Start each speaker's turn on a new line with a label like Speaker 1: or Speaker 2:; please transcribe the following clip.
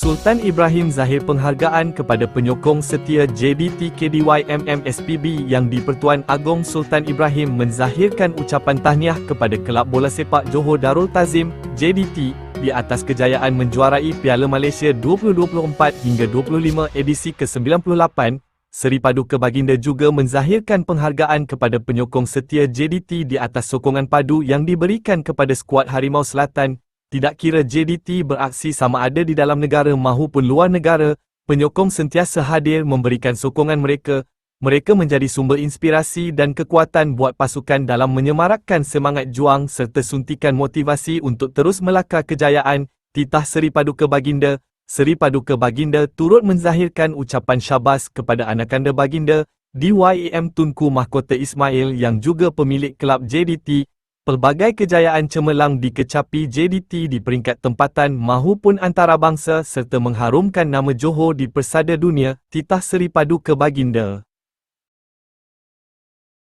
Speaker 1: Sultan Ibrahim Zahir penghargaan kepada penyokong setia JDT KDY MMSPB yang di-Pertuan Agong Sultan Ibrahim menzahirkan ucapan tahniah kepada Kelab Bola Sepak Johor Darul Tazim JDT di atas kejayaan menjuarai Piala Malaysia 2024 hingga 25 edisi ke-98 Seri Paduka Baginda juga menzahirkan penghargaan kepada penyokong setia JDT di atas sokongan padu yang diberikan kepada skuad Harimau Selatan tidak kira JDT beraksi sama ada di dalam negara mahupun luar negara, penyokong sentiasa hadir memberikan sokongan mereka. Mereka menjadi sumber inspirasi dan kekuatan buat pasukan dalam menyemarakkan semangat juang serta suntikan motivasi untuk terus melakar kejayaan. Titah Seri Paduka Baginda, Seri Paduka Baginda turut menzahirkan ucapan syabas kepada anakanda Baginda, DYAM Tunku Mahkota Ismail yang juga pemilik kelab JDT, Pelbagai kejayaan cemerlang dikecapi JDT di peringkat tempatan mahupun antarabangsa serta mengharumkan nama Johor di persada dunia, titah Seri Paduka Baginda.